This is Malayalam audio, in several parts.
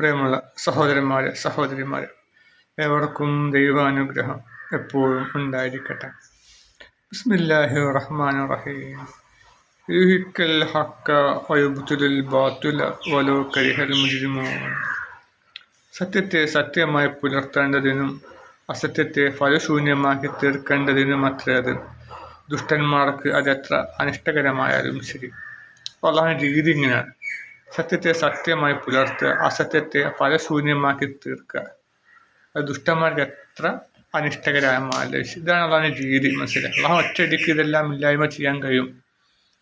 പ്രിയമുള്ള സഹോദരന്മാരെ സഹോദരിമാരെ ഏവർക്കും ദൈവാനുഗ്രഹം എപ്പോഴും ഉണ്ടായിരിക്കട്ടെ. ബിസ്മില്ലാഹി റഹ്മാൻ റഹീം. യുഹിക്കൽ ഹക്ക വയുബ്തുലിൽ ബാത്തുല വലോ കരിഹൽ മുജ്രിമൂൻ സത്യത്തെ സത്യമായി പുലർത്തേണ്ടതിനും അസത്യത്തെ ഫലശൂന്യമാക്കി തീർക്കേണ്ടതിനും അത്ര അത് ദുഷ്ടന്മാർക്ക് അതെത്ര അനിഷ്ടകരമായാലും ശരി. അള്ളാഹിന്റെ രീതി ഇങ്ങനെയാണ്. സത്യത്തെ സത്യമായി പുലർത്തുക അസത്യത്തെ ഫലശൂന്യമാക്കി തീർക്കുക. അത് ദുഷ്ടന്മാർക്ക് എത്ര അനിഷ്ടകരായ ശരി ഇതാണ് അതാണ് രീതി മനസ്സിലായി? അള്ളാഹ് ഒറ്റയടിക്ക് ഇതെല്ലാം ഇല്ലായ്മ ചെയ്യാൻ കഴിയും.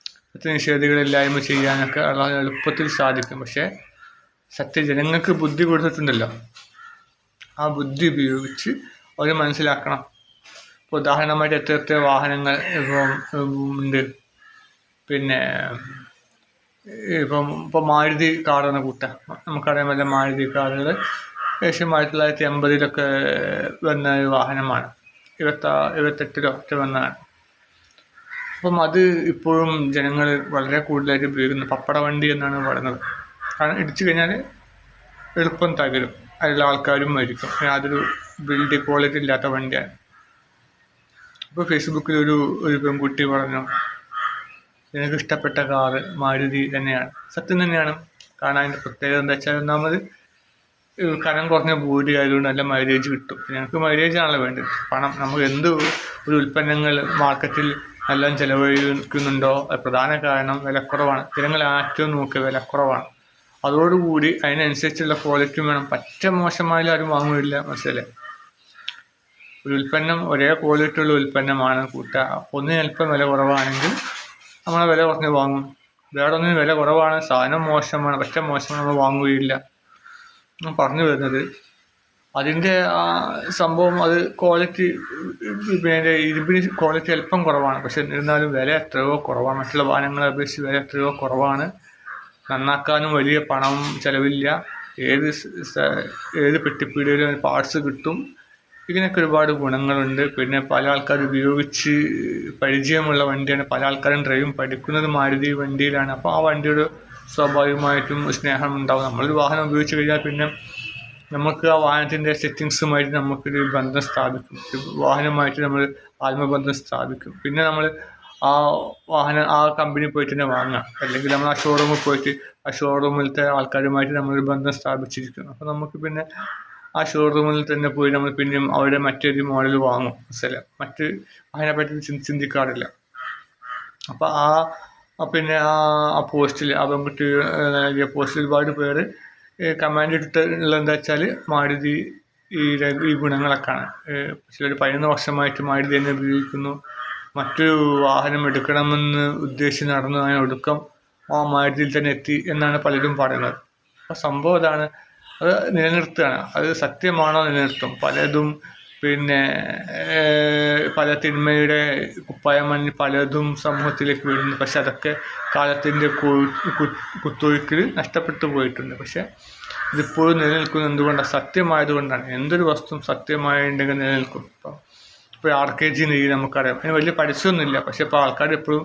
സത്യനിഷേധികളില്ലായ്മ ചെയ്യാനൊക്കെ അള്ളാഹ് എളുപ്പത്തിൽ സാധിക്കും. പക്ഷേ സത്യജനങ്ങൾക്ക് ബുദ്ധി കൊടുത്തിട്ടുണ്ടല്ലോ. ആ ബുദ്ധി ഉപയോഗിച്ച് അവർ മനസ്സിലാക്കണം. ഇപ്പോൾ ഉദാഹരണമായിട്ട് എത്ര എത്ര വാഹനങ്ങൾ ഇപ്പം ഉണ്ട്. പിന്നെ ഇപ്പം ഇപ്പം മാരുതി കാറാണ് എന്ന കൂട്ട. നമുക്കറിയാൻ പറ്റില്ല മാരുതി കാറുകൾ ഏകദേശം ആയിരത്തി തൊള്ളായിരത്തി എൺപതിലൊക്കെ വന്ന ഒരു വാഹനമാണ്. ഇരുപത്താ ഇരുപത്തെട്ടിലോ ഒക്കെ വന്നതാണ്. അപ്പം അത് ഇപ്പോഴും ജനങ്ങൾ വളരെ കൂടുതലായിട്ട് ഉപയോഗിക്കുന്നു. പപ്പട വണ്ടി എന്നാണ് പറയുന്നത്. കാരണം ഇടിച്ചു കഴിഞ്ഞാൽ എളുപ്പം തകരും. അതിലുള്ള ആൾക്കാരും മരിക്കും. യാതൊരു ബിൽഡ് ക്വാളിറ്റി ഇല്ലാത്ത വണ്ടിയാണ്. ഇപ്പോൾ ഫേസ്ബുക്കിൽ ഒരു ഒരു പെൺകുട്ടി പറഞ്ഞു എനിക്ക് ഇഷ്ടപ്പെട്ട കാറ് മാരുതി തന്നെയാണ്. സത്യം തന്നെയാണ്. കാണാൻ പ്രത്യേകത എന്താ വെച്ചാൽ ഒന്നാമത് കനം കുറഞ്ഞ ഭൂരി ആയതുകൊണ്ട് നല്ല മൈലേജ് കിട്ടും. ഞങ്ങൾക്ക് മൈലേജ് ആണല്ലോ വേണ്ടത്. പണം നമുക്ക് എന്ത് ഒരു ഉൽപ്പന്നങ്ങൾ മാർക്കറ്റിൽ എല്ലാം ചിലവഴിക്കുന്നുണ്ടോ? പ്രധാന കാരണം വിലക്കുറവാണ്. ജനങ്ങൾ ഏറ്റവും നോക്കുക വിലക്കുറവാണ്. അതോടുകൂടി അതിനനുസരിച്ചുള്ള ക്വാളിറ്റിയും വേണം. പറ്റ മോശമായാലും ആരും വാങ്ങുകയില്ല മനസ്സിലെ ഒരു ഉൽപ്പന്നം ഒരേ ക്വാളിറ്റിയുള്ള ഉൽപ്പന്നമാണ് കൂട്ടുക. ഒന്ന് വില കുറവാണെങ്കിൽ നമ്മൾ വില കുറഞ്ഞ് വാങ്ങും. വേറെ ഒന്നിന് വില കുറവാണ്. സാധനം മോശമാണ്. പറ്റ മോശമാണ്. നമ്മൾ വാങ്ങുകയില്ല. പറഞ്ഞു വരുന്നത്. അതിന്റെ ആ സംഭവം അത് ക്വാളിറ്റി പിന്നെ ഇരുമ്പിന് ക്വാളിറ്റി അല്പം കുറവാണ്. പക്ഷെ എന്നിരുന്നാലും വില എത്രയോ കുറവാണ്. മറ്റുള്ള വാഹനങ്ങളെ അപേക്ഷിച്ച് വില എത്രയോ കുറവാണ്. നന്നാക്കാനും വലിയ പണം ചിലവില്ല. ഏത് ഏത് പെട്ടിപ്പീടിയിലും പാർട്സ് കിട്ടും. ഇതിനൊക്കെ ഒരുപാട് ഗുണങ്ങളുണ്ട്. പിന്നെ പല ആൾക്കാർ ഉപയോഗിച്ച് പരിചയമുള്ള വണ്ടിയാണ്. പല ആൾക്കാരും ഡ്രൈവും പഠിക്കുന്നത് മാരുതി വണ്ടിയിലാണ്. അപ്പോൾ ആ വണ്ടിയുടെ സ്വാഭാവികമായിട്ടും സ്നേഹം ഉണ്ടാവും നമ്മളൊരു വാഹനം ഉപയോഗിച്ച് കഴിഞ്ഞാൽ പിന്നെ നമുക്ക് ആ വാഹനത്തിന്റെ സെറ്റിങ്സുമായിട്ട് നമുക്കൊരു ബന്ധം സ്ഥാപിക്കും. വാഹനമായിട്ട് നമ്മൾ ആത്മബന്ധം സ്ഥാപിക്കും. പിന്നെ നമ്മൾ ആ വാഹനം ആ കമ്പനി പോയിട്ട് തന്നെ വാങ്ങാം അല്ലെങ്കിൽ നമ്മൾ ആ ഷോറൂമിൽ പോയിട്ട് ആ ഷോറൂമിലത്തെ ആൾക്കാരുമായിട്ട് നമ്മളൊരു ബന്ധം സ്ഥാപിച്ചിരിക്കും അപ്പോൾ നമുക്ക് പിന്നെ ആ ഷോറൂമിൽ തന്നെ പോയി നമ്മൾ പിന്നെയും അവരുടെ മറ്റൊരു മോഡൽ വാങ്ങും. മനസ്സിലായി? മറ്റ് അതിനെപ്പറ്റി ചിന്തിക്കാറില്ല. അപ്പോൾ ആ പിന്നെ ആ പോസ്റ്റിൽ ആ പെൺകുട്ടി നൽകിയ പോസ്റ്റിൽ ഒരുപാട് പേര് കമാൻഡ് ഇട്ടിട്ടുള്ള എന്താ വെച്ചാൽ മാരുതി ഈ ഈ ഗുണങ്ങളൊക്കെയാണ്. ചിലർ പതിനൊന്ന് വർഷമായിട്ട് മാരുതി തന്നെ ഉപയോഗിക്കുന്നു. മറ്റൊരു വാഹനം എടുക്കണമെന്ന് ഉദ്ദേശിച്ച് നടന്നു അതിനൊടുക്കം ആ മാരുതിയിൽ തന്നെ എത്തി എന്നാണ് പലരും പറയുന്നത്. അപ്പോൾ സംഭവം അതാണ്. അത് നിലനിർത്തുകയാണ്. അത് സത്യമാണോ നിലനിർത്തും? പലതും പിന്നെ പല തിന്മയുടെ കുപ്പായമഞ്ഞ് പലതും സമൂഹത്തിലേക്ക് വരുന്നു പക്ഷെ അതൊക്കെ കാലത്തിന്റെ കുത്തൊഴുക്കിൽ നഷ്ടപ്പെട്ടു പോയിട്ടുണ്ട്. പക്ഷെ ഇതിപ്പോഴും നിലനിൽക്കുന്നത് എന്തുകൊണ്ടാണ് സത്യമായതുകൊണ്ടാണ്. എന്തൊരു വസ്തു സത്യമായിട്ടുണ്ടെങ്കിൽ നിലനിൽക്കും. ഇപ്പം ഇപ്പോൾ ആർ കെ ജി നീതി നമുക്കറിയാം. അതിന് വലിയ പരസ്യമൊന്നുമില്ല. പക്ഷെ ഇപ്പോൾ ആൾക്കാർ എപ്പോഴും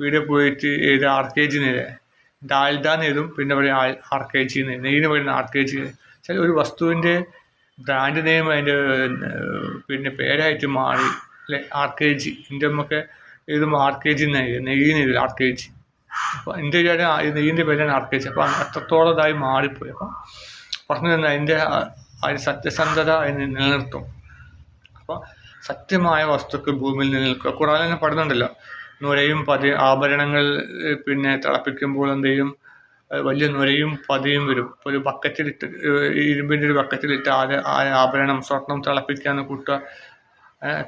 വീട് പോയിട്ട് ഏത് ആർ കെ ജി നെയ്യ് ഡാൽഡ എഴുതും പിന്നെ പറയും ആർ കെ ജി എന്ന് നെയ്യിന് പറയുന്ന ആർ കെ ജി ചില ഒരു വസ്തുവിന്റെ ബ്രാൻഡ് നെയിം അതിന്റെ പിന്നെ പേരായിട്ട് മാറി. അല്ലെ? ആർ കെ ജി എന്റെ നമുക്ക് എഴുതുമ്പോൾ ആർ കെ ജി നെയ്യ് നെയ്യിന് എഴുതും ആർ കെ ജി അപ്പോൾ എന്റെ ഒരു നെയ്യിന്റെ പേരാണ് ആർ കെ ജി അപ്പോൾ അത്രത്തോളം ഇതായി മാറിപ്പോയി. അപ്പം പറഞ്ഞു തന്നെ അതിന്റെ അതിന് സത്യസന്ധത അതിന് നിലനിർത്തും. അപ്പോൾ സത്യമായ വസ്തുക്കൾ ഭൂമിയിൽ നിലനിൽക്കുക. കൂടാതെ തന്നെ പഠനമുണ്ടല്ലോ നുരയും പതി ആഭരണങ്ങൾ പിന്നെ തിളപ്പിക്കുമ്പോൾ എന്ത് ചെയ്യും? വലിയ നുരയും പതിയും വരും. ഒരു ബക്കറ്റിലിട്ട് ഇരുമ്പിന്റെ ഒരു ബക്കറ്റിലിട്ട് ആ ആഭരണം സ്വർണം തിളപ്പിക്കാന്ന് കൂട്ടുക.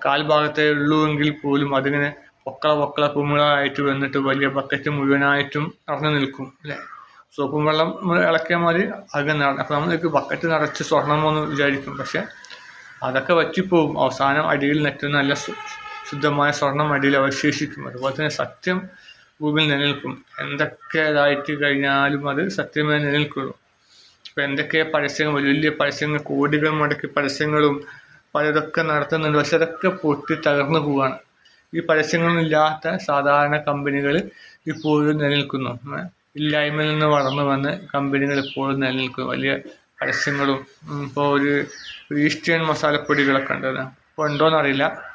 കാൽഭാഗത്തേ ഉള്ളൂ എങ്കിൽ പോലും അതിങ്ങനെ പൊക്കള പൊക്കള കുമിളായിട്ട് വന്നിട്ട് വലിയ ബക്കറ്റ് മുഴുവനായിട്ടും നിറഞ്ഞു നിൽക്കും അല്ലേ? സോപ്പും വെള്ളം ഇളക്കിയാൽ മതി അകം നിറ അപ്പോൾ നമ്മൾക്ക് ബക്കറ്റ് നിറച്ച് സ്വർണമെന്ന് വിചാരിക്കും. പക്ഷെ അതൊക്കെ വറ്റിപ്പോവും അവസാനം അടിയിൽ നെറ്റുന്ന നല്ല ശുദ്ധമായ സ്വർണം അടിയിൽ അവശേഷിക്കും. അതുപോലെ തന്നെ സത്യം ഭൂമിയിൽ നിലനിൽക്കും. എന്തൊക്കെ ഇതായിട്ട് കഴിഞ്ഞാലും അത് സത്യമായി നിലനിൽക്കുള്ളൂ. ഇപ്പം എന്തൊക്കെ പരസ്യങ്ങൾ വലിയ വലിയ പരസ്യങ്ങൾ കോടികൾ മുടക്കി പരസ്യങ്ങളും പലതൊക്കെ നടത്തുന്നുണ്ട്. പക്ഷെ അതൊക്കെ പൊട്ടി തകർന്നു പോവാണ്. ഈ പരസ്യങ്ങളൊന്നും ഇല്ലാത്ത സാധാരണ കമ്പനികൾ ഇപ്പോഴും നിലനിൽക്കുന്നു. ഇല്ലായ്മയിൽ നിന്ന് വളർന്നു വന്ന് കമ്പനികൾ ഇപ്പോഴും നിലനിൽക്കുന്നു. വലിയ പരസ്യങ്ങളും ഇപ്പോൾ ഒരു ഈസ്റ്റേൺ മസാലപ്പൊടികളൊക്കെ ഉണ്ട്. ഇപ്പോൾ ഉണ്ടോയെന്നറിയില്ല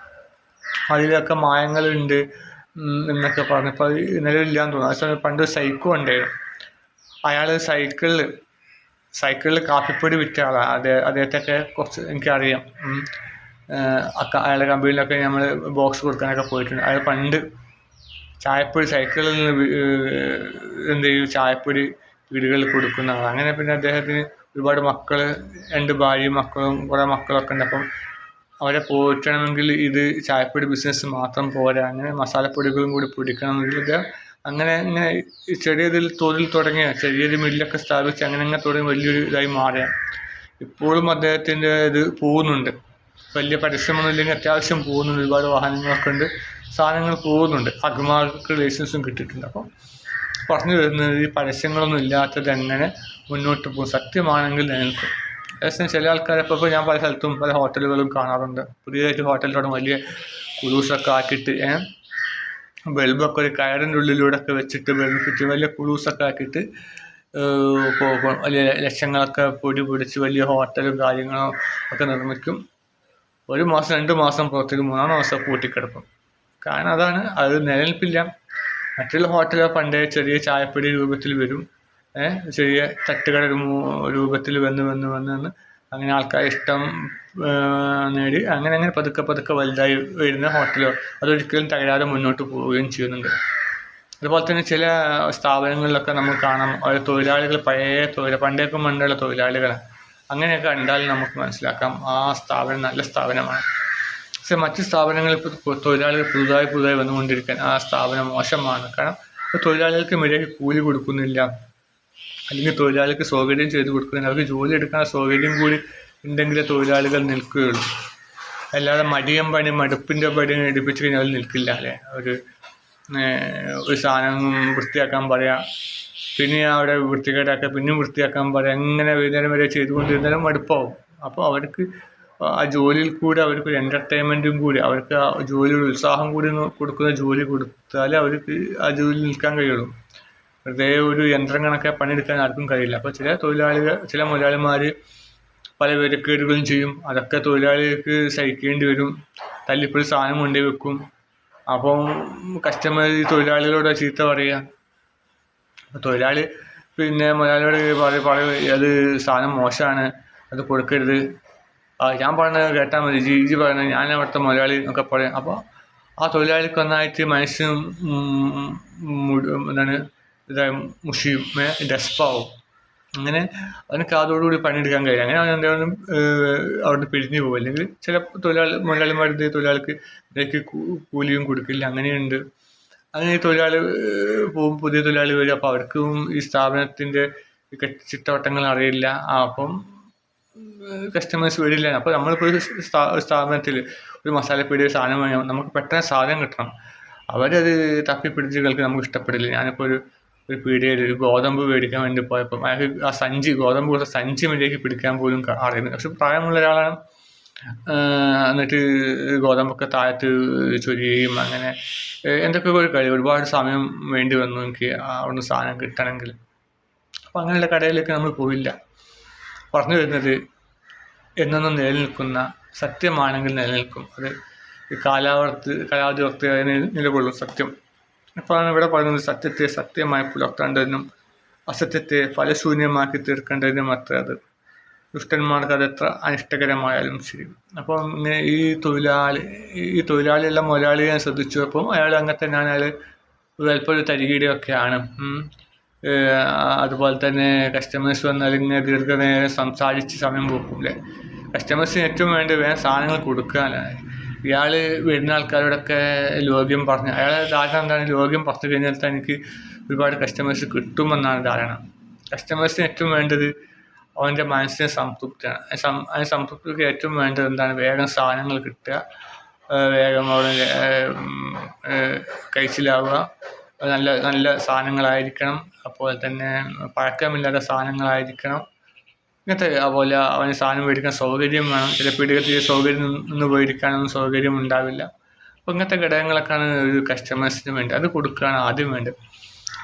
അതിലൊക്കെ മായങ്ങളുണ്ട് എന്നൊക്കെ പറഞ്ഞപ്പോൾ അത് എന്ന് തോന്നുന്നു. അതേസമയം പണ്ട് സൈക്കോ ഉണ്ടായിരുന്നു. അയാൾ സൈക്കിളിൽ സൈക്കിളിൽ കാപ്പിപ്പൊടി വിറ്റ ആളാണ് അദ്ദേഹം അദ്ദേഹത്തെയൊക്കെ കുറച്ച് എനിക്കറിയാം. അയാളുടെ കമ്പനിയിലൊക്കെ നമ്മൾ ബോക്സ് കൊടുക്കാനൊക്കെ പോയിട്ടുണ്ട്. അയാൾ പണ്ട് ചായപ്പൊടി സൈക്കിളിൽ നിന്ന് എന്ത് ചെയ്യും? ചായപ്പൊടി വീടുകളിൽ കൊടുക്കുന്ന അങ്ങനെ പിന്നെ അദ്ദേഹത്തിന് ഒരുപാട് മക്കൾ രണ്ട് ഭാര്യയും മക്കളും കുറേ മക്കളൊക്കെ ഉണ്ട്. അപ്പം അവരെ പോറ്റണമെങ്കിൽ ഇത് ചായപ്പൊടി ബിസിനസ് മാത്രം പോരാ. അങ്ങനെ മസാലപ്പൊടികളും കൂടി പൊടിക്കണം. ഇത് അങ്ങനെ ഇങ്ങനെ ചെറിയതിൽ തൊഴിൽ തുടങ്ങിയ ചെറിയൊരു മില്ലൊക്കെ സ്ഥാപിച്ച് അങ്ങനെ അങ്ങനെ തുടങ്ങി വലിയൊരു ഇതായി മാറിയ. ഇപ്പോഴും അദ്ദേഹത്തിന്റെ ഇത് പോകുന്നുണ്ട്. വലിയ പരിശ്രമമൊന്നും ഇല്ലെങ്കിൽ അത്യാവശ്യം പോകുന്നുണ്ട്. ഒരുപാട് വാഹനങ്ങളൊക്കെ ഉണ്ട്. സാധനങ്ങൾ പോകുന്നുണ്ട്. അഗ്മാർക്ക് ലൈസൻസും കിട്ടിയിട്ടുണ്ട്. അപ്പം പറഞ്ഞു വരുന്നത് ഈ പരസ്യങ്ങളൊന്നും ഇല്ലാത്തത് എങ്ങനെ മുന്നോട്ട് പോകും? സത്യമാണെങ്കിൽ നിലനിൽക്കും ഏകദേശം ചില ആൾക്കാരെ ഇപ്പോൾ ഞാൻ പല സ്ഥലത്തും പല ഹോട്ടലുകളും കാണാറുണ്ട്. പുതിയതായിട്ട് ഹോട്ടലിലോട്ട് വലിയ കുളൂസൊക്കെ ആക്കിയിട്ട് ബൾബൊക്കെ ഒരു കയറിന്റെ ഉള്ളിലൂടെ ഒക്കെ വെച്ചിട്ട് ബൾബ് ചുറ്റി വലിയ കുളൂസൊക്കെ ആക്കിയിട്ട് പോകും വലിയ ലക്ഷങ്ങളൊക്കെ പൊടി പിടിച്ച് വലിയ ഹോട്ടലും കാര്യങ്ങളും ഒക്കെ നിർമ്മിക്കും. ഒരു മാസം രണ്ട് മാസം പുറത്തേക്ക് മൂന്നാം മാസം പൂട്ടിക്കിടക്കും. കാരണം അതാണ് അത് നിലനിൽപ്പില്ല. മറ്റുള്ള ഹോട്ടലുകൾ പണ്ടേ ചെറിയ ചായപ്പൊടി രൂപത്തിൽ വരും. ചെറിയ തട്ടുകട രൂപത്തിൽ വന്ന് വന്ന് വന്ന് വന്ന് അങ്ങനെ ആൾക്കാർ ഇഷ്ടം നേടി അങ്ങനെ അങ്ങനെ പതുക്കെ പതുക്കെ വലുതായി വരുന്ന ഹോട്ടലോ അതൊരിക്കലും തകരാതെ മുന്നോട്ട് പോവുകയും ചെയ്യുന്നുണ്ട്. അതുപോലെ തന്നെ ചില സ്ഥാപനങ്ങളിലൊക്കെ നമ്മൾ കാണാം തൊഴിലാളികൾ പഴയ തൊഴിൽ പണ്ടേക്കും പണ്ടുള്ള തൊഴിലാളികൾ അങ്ങനെയൊക്കെ കണ്ടാൽ നമുക്ക് മനസ്സിലാക്കാം ആ സ്ഥാപനം നല്ല സ്ഥാപനമാണ്. പക്ഷെ മറ്റ് സ്ഥാപനങ്ങളിൽ തൊഴിലാളികൾ പുതുതായി പുതുതായി വന്നുകൊണ്ടിരിക്കാൻ ആ സ്ഥാപനം മോശമാണ്. കാരണം തൊഴിലാളികൾക്ക് മര്യാദയ്ക്ക് കൂലി കൊടുക്കുന്നില്ല. അല്ലെങ്കിൽ തൊഴിലാളികൾക്ക് സൗകര്യം ചെയ്തു കൊടുക്കുക അവർക്ക് ജോലി എടുക്കാൻ സൗകര്യം കൂടി ഉണ്ടെങ്കിലേ തൊഴിലാളികൾ നിൽക്കുകയുള്ളൂ. അല്ലാതെ മടിയം പണി മടുപ്പിന്റെ പണി എടുപ്പിച്ച് കഴിഞ്ഞാൽ അവർ നിൽക്കില്ല അല്ലേ? അവർ ഒരു സാധനം വൃത്തിയാക്കാൻ പറയാം പിന്നെ അവിടെ വൃത്തികേടാക്കുക പിന്നെയും വൃത്തിയാക്കാൻ പറയാം എങ്ങനെ വൈകുന്നേരം വരെ ചെയ്തുകൊണ്ടിരുന്നാലും മടുപ്പാവും. അപ്പോൾ അവർക്ക് ആ ജോലിയിൽ കൂടി അവർക്ക് ഒരു എന്റർടൈൻമെന്റും കൂടി അവർക്ക് ആ ജോലിയുടെ ഉത്സാഹം കൂടി കൊടുക്കുന്ന ജോലി കൊടുത്താലേ അവർക്ക് ആ ജോലിയിൽ നിൽക്കാൻ കഴിയുള്ളൂ. വെറുതെ ഒരു യന്ത്രം കണക്കെ പണിയെടുക്കാൻ ആർക്കും കഴിയില്ല. അപ്പോൾ ചില തൊഴിലാളികൾ ചില മുതലാളിമാർ പല വിലക്കേടുകളും ചെയ്യും. അതൊക്കെ തൊഴിലാളികൾക്ക് സഹിക്കേണ്ടി വരും. തല്ലിപ്പൊരു സാധനം കൊണ്ടു വെക്കും. അപ്പം കസ്റ്റമർ തൊഴിലാളികളോട് ചീത്ത പറയുക തൊഴിലാളി പിന്നെ മുതലാളിയോട് പറയും പറയും അത് സാധനം മോശമാണ് അത് കൊടുക്കരുത്. ഞാൻ പറഞ്ഞത് കേട്ടാൽ മതി. ജി ജി പറയുന്നത് ഞാൻ അവിടുത്തെ മുതലാളി എന്നൊക്കെ പറയും. അപ്പോൾ ആ തൊഴിലാളിക്ക് ഒന്നായിട്ട് മനസ്സും എന്താണ് മുഷിയും ഡെസ്പാവും അങ്ങനെ അതിന് കാതോടുകൂടി പണിയെടുക്കാൻ കഴിയും. അങ്ങനെ അവൻ എന്തായാലും അവിടുന്ന് പിരിഞ്ഞു പോകും. അല്ലെങ്കിൽ ചില തൊഴിലാളി മുതലാളിമാർ തൊഴിലാളിക്ക് ഇടയ്ക്ക് കൂലിയും കൊടുക്കില്ല. അങ്ങനെയുണ്ട്. അങ്ങനെ ഈ തൊഴിലാളി പോകും. പുതിയ തൊഴിലാളി വരും. അപ്പോൾ അവർക്കും ഈ സ്ഥാപനത്തിന്റെ ചിട്ടവട്ടങ്ങൾ അറിയില്ല. അപ്പം കസ്റ്റമേഴ്സ് വരില്ല. അപ്പോൾ നമ്മളിപ്പോൾ ഒരു സ്ഥാപനത്തിൽ ഒരു മസാലപ്പൊടി സാധനം വാങ്ങിയാൽ നമുക്ക് പെട്ടെന്ന് സാധനം കിട്ടണം. അവരത് തപ്പിപ്പിടിച്ച് കളിക്കാൻ നമുക്ക് ഇഷ്ടപ്പെടില്ല. ഞാനിപ്പോൾ ഒരു ഒരു പീടികയിൽ ഒരു ഗോതമ്പ് മേടിക്കാൻ വേണ്ടി പോയപ്പോൾ അയാൾക്ക് ആ സഞ്ചി ഗോതമ്പ് കൊടുത്ത സഞ്ചി മര്യാദയ്ക്ക് പിടിക്കാൻ പോലും അറിയുന്നത് പക്ഷെ പ്രായമുള്ള ഒരാളാണ്. എന്നിട്ട് ഗോതമ്പൊക്കെ താഴത്ത് ചൊരിയുകയും അങ്ങനെ എന്തൊക്കെ ഒരു കഴിവ് ഒരുപാട് സമയം വേണ്ടി വന്നു എനിക്ക് അവിടുന്ന് സാധനം കിട്ടണമെങ്കിൽ. അപ്പം അങ്ങനെയുള്ള കടയിലേക്ക് നമ്മൾ പോയില്ല. പറഞ്ഞു വരുന്നത് എന്നൊന്നും നിലനിൽക്കുന്ന സത്യമാണെങ്കിൽ നിലനിൽക്കും. അത് കാലാവർത്തി കാലാവധി വർത്തി നിലകൊള്ളും സത്യം. അപ്പോഴാണ് ഇവിടെ പറയുന്നത് സത്യത്തെ സത്യമായി പുലർത്തേണ്ടതിനും അസത്യത്തെ ഫലശൂന്യമാക്കി തീർക്കേണ്ടതിനും അത്ര അത്. ദുഷ്ടന്മാർക്ക് അത് എത്ര അനിഷ്ടകരമായാലും ശരി. അപ്പം ഇങ്ങനെ ഈ തൊഴിലാളി ഈ തൊഴിലാളിയുള്ള മുതലാളിയെ ശ്രദ്ധിച്ചു. അപ്പം അയാൾ അങ്ങനെ ഞാൻ അയാൾ അല്പം ഒരു തരികിടയൊക്കെയാണ്. അതുപോലെ തന്നെ കസ്റ്റമേഴ്സ് വന്നാൽ ഇങ്ങനെ ദീർഘനേരം സംസാരിച്ച് സമയം പോക്കും കസ്റ്റമേഴ്സിന് ഏറ്റവും വേണ്ടി വേണം സാധനങ്ങൾ കൊടുക്കാനാണ് ഇയാൾ വരുന്ന ആൾക്കാരോടൊക്കെ ലോഗ്യം പറഞ്ഞ് അയാളെ ധാരണ എന്താണ്? ലോഗ്യം പറഞ്ഞു കഴിഞ്ഞാൽ തനിക്ക് ഒരുപാട് കസ്റ്റമേഴ്സ് കിട്ടുമെന്നാണ് ധാരണ. കസ്റ്റമേഴ്സിന് ഏറ്റവും വേണ്ടത് അവന്റെ മനസ്സിന് സംതൃപ്തിയാണ്. അതിന് സംതൃപ്തിക്ക് ഏറ്റവും വേണ്ടത് എന്താണ്? വേഗം സാധനങ്ങൾ കിട്ടുക വേഗം അവിടെ കഴിച്ചിലാവുക നല്ല നല്ല സാധനങ്ങളായിരിക്കണം. അപ്പോൾ തന്നെ പഴക്കമില്ലാത്ത സാധനങ്ങളായിരിക്കണം. ഇങ്ങനത്തെ അതുപോലെ അവന് സാധനം മേടിക്കാൻ സൗകര്യം വേണം. ചില പീടികത്തിൽ സൗകര്യം നിന്ന് മേടിക്കാനൊന്നും സൗകര്യം ഉണ്ടാവില്ല. അപ്പോൾ ഇങ്ങനത്തെ ഘടകങ്ങളൊക്കെയാണ് ഒരു കസ്റ്റമേഴ്സിന് വേണ്ടി അത് കൊടുക്കുകയാണ് ആദ്യം വേണ്ടത്.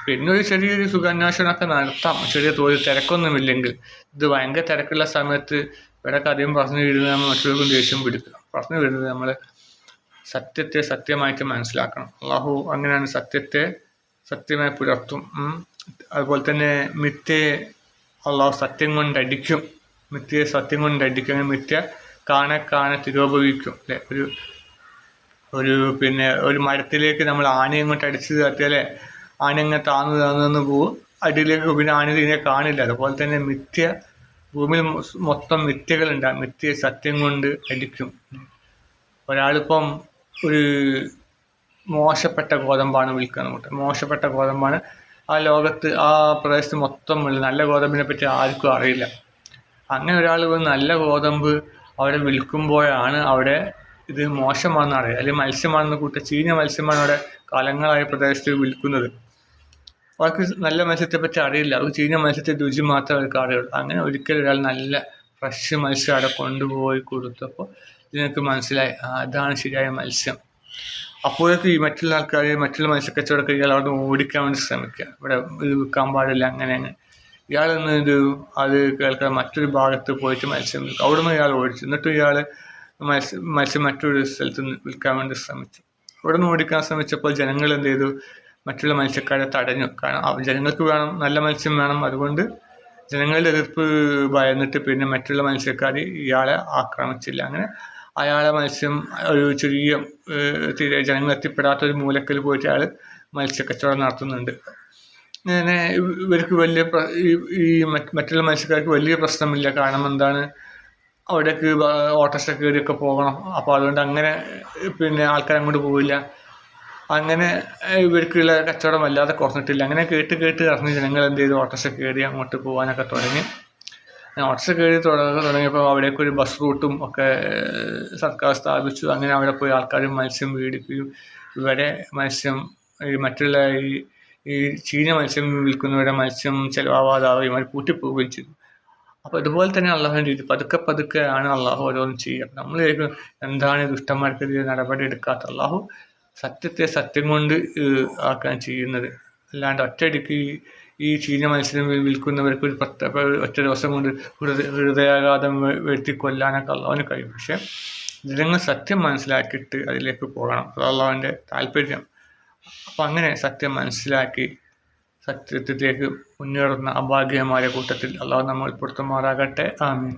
പിന്നെ ഒരു ചെറിയൊരു സുഖാന്വേഷണമൊക്കെ നടത്താം. ചെറിയ തോതിൽ തിരക്കൊന്നുമില്ലെങ്കിൽ. ഇത് ഭയങ്കര തിരക്കുള്ള സമയത്ത് ഇവിടെയൊക്കെ അധികം പറഞ്ഞു വിടുന്നത് നമ്മൾ മറ്റുള്ളവർക്കും ദേഷ്യം പിടിക്കുക പറഞ്ഞു വിടുന്നത് നമ്മൾ സത്യത്തെ സത്യമായിട്ട് മനസ്സിലാക്കണം. അള്ളാഹു അങ്ങനെയാണ് സത്യത്തെ സത്യമായി പുലർത്തും. അതുപോലെ തന്നെ മിഥ്യയെ അള്ളാഹു സത്യം കൊണ്ടടിക്കും മിഥ്യയെ സത്യം കൊണ്ടടിക്കും അങ്ങനെ മിഥ്യ കാണെ കാണെ തിരോപയോഗിക്കും അല്ലെ? ഒരു ഒരു പിന്നെ ഒരു മരത്തിലേക്ക് നമ്മൾ ആനയും കൊണ്ട് അടിച്ച് കത്തിയാലേ ആന ഇങ്ങനെ താന്നു താന്നു പോകും അടിയിലേക്ക് പിന്നെ ആന ഇതിനെ കാണില്ല. അതുപോലെ തന്നെ മിഥ്യ ഭൂമിയിൽ മൊത്തം മിഥ്യകളുണ്ട്. ആ മിഥ്യയെ സത്യം കൊണ്ട് അടിക്കും. ഒരാളിപ്പം ഒരു മോശപ്പെട്ട ഗോതമ്പാണ് വിൽക്കുന്നത്. മോശപ്പെട്ട ഗോതമ്പാണ് ആ ലോകത്ത് ആ പ്രദേശത്ത് മൊത്തം നല്ല ഗോതമ്പിനെ പറ്റി ആർക്കും അറിയില്ല. അങ്ങനെ ഒരാൾ നല്ല ഗോതമ്പ് അവിടെ വിൽക്കുമ്പോഴാണ് അവിടെ ഇത് മോശമാണെന്ന് അറിയുക. അല്ലെങ്കിൽ മത്സ്യമാണെന്ന് കൂട്ട ചീഞ്ഞ മത്സ്യമാണ് അവിടെ കാലങ്ങളായ പ്രദേശത്ത് വിൽക്കുന്നത്. അവർക്ക് നല്ല മത്സ്യത്തെ പറ്റി അറിയില്ല. അവർക്ക് ചീഞ്ഞ മത്സ്യത്തെ രുചി മാത്രമേ അവർക്ക് അറിയുള്ളൂ. അങ്ങനെ ഒരിക്കലും ഒരാൾ നല്ല ഫ്രഷ് മത്സ്യം അവിടെ കൊണ്ടുപോയി കൊടുത്തപ്പോൾ ഇതിനൊക്കെ മനസ്സിലായി അതാണ് ശരിയായ മത്സ്യം. അപ്പോഴേക്കും ഈ മറ്റുള്ള ആൾക്കാർ മറ്റുള്ള മത്സ്യക്കച്ചവടക്കാർ അവിടെ ഓടിക്കാൻ വേണ്ടി ശ്രമിക്കുക. ഇവിടെ ഇത് വിൽക്കാൻ പാടില്ല അങ്ങനെ അങ്ങനെ ഇയാളൊന്ന് ഇത് അത് കേൾക്കാൻ മറ്റൊരു ഭാഗത്ത് പോയിട്ട് മത്സ്യം വിൽക്കും അവിടെ നിന്ന് ഇയാൾ ഓടിച്ചു. എന്നിട്ട് ഇയാൾ മത്സ്യം മത്സ്യം മറ്റൊരു സ്ഥലത്ത് വിൽക്കാൻ വേണ്ടി ശ്രമിച്ചു. അവിടെ നിന്ന് ഓടിക്കാൻ ശ്രമിച്ചപ്പോൾ ജനങ്ങൾ എന്ത് ചെയ്തു? മറ്റുള്ള മത്സ്യക്കാരെ തടഞ്ഞു. കാരണം ജനങ്ങൾക്ക് വേണം നല്ല മത്സ്യം വേണം. അതുകൊണ്ട് ജനങ്ങളുടെ എതിർപ്പ് ഭയന്നിട്ട് പിന്നെ മറ്റുള്ള മത്സ്യക്കാർ ഇയാളെ ആക്രമിച്ചില്ല. അങ്ങനെ അയാളെ മത്സ്യം ഒരു ചെറിയ തീരെ ജനങ്ങൾ എത്തിപ്പെടാത്ത ഒരു മൂലക്കൽ പോയിട്ട് അയാൾ മത്സ്യക്കച്ചവടം നടത്തുന്നുണ്ട്. അങ്ങനെ ഇവർക്ക് വലിയ ഈ മറ്റുള്ള മത്സ്യക്കാർക്ക് വലിയ പ്രശ്നമില്ല. കാരണം എന്താണ്? അവിടേക്ക് ഓട്ടോസ്റ്റ കയറിയൊക്കെ പോകണം. അപ്പോൾ അതുകൊണ്ട് അങ്ങനെ പിന്നെ ആൾക്കാർ അങ്ങോട്ട് പോവില്ല. അങ്ങനെ ഇവർക്കുള്ള കച്ചവടം വല്ലാതെ കുറഞ്ഞിട്ടില്ല. അങ്ങനെ കേട്ട് കേട്ട് അറിഞ്ഞ് ജനങ്ങൾ എന്ത് ചെയ്തു? ഓട്ടോസ്റ്റ കയറി അങ്ങോട്ട് പോകാനൊക്കെ തുടങ്ങി. ഓട്ടോറിക്ഷ കയറി തുടങ്ങിയപ്പോൾ അവിടേക്ക് ഒരു ബസ് റൂട്ടും ഒക്കെ സർക്കാർ സ്ഥാപിച്ചു. അങ്ങനെ അവിടെ പോയി ആൾക്കാർ മത്സ്യം മേടിക്കുകയും ഇവരെ മത്സ്യം ഈ മറ്റുള്ള ഈ ഈ ചീഞ്ഞ മത്സ്യം വിൽക്കുന്നവരുടെ മത്സ്യം ചിലവാവാതാവുകയും അവർ പൂട്ടിപ്പോവുകയും ചെയ്തു. അപ്പോൾ ഇതുപോലെ തന്നെ അള്ളാഹുവിന്റെ രീതി പതുക്കെ പതുക്കെ ആണ് അള്ളാഹു ഓരോന്നും ചെയ്യുക. നമ്മൾ എന്താണ് ദുഷ്ടന്മാർക്കെതിരെ നടപടി എടുക്കാത്ത അള്ളാഹു? സത്യത്തെ സത്യം കൊണ്ട് ആക്കാൻ ചെയ്യുന്നത്. അല്ലാണ്ട് ഒറ്റയടിക്ക് ഈ ചീന മത്സ്യം വിൽക്കുന്നവർക്ക് ഒരു പത്ത് ഒറ്റ ദിവസം കൊണ്ട് ഹൃദയ ഹൃദയാഘാതം വരുത്തി കൊല്ലാനൊക്കെ അള്ളാവിന് കഴിയും. പക്ഷേ ജനങ്ങൾ സത്യം മനസ്സിലാക്കിയിട്ട് അതിലേക്ക് പോകണം. അത് അള്ളാഹുവിന്റെ താല്പര്യം. അപ്പം അങ്ങനെ സത്യം മനസ്സിലാക്കി സത്യത്തിലേക്ക് മുന്നേറുന്ന അഭാഗ്യമായ കൂട്ടത്തിൽ അള്ളാഹു നമ്മൾ ഉൾപ്പെടുത്തുമാറാകട്ടെ ആമീൻ.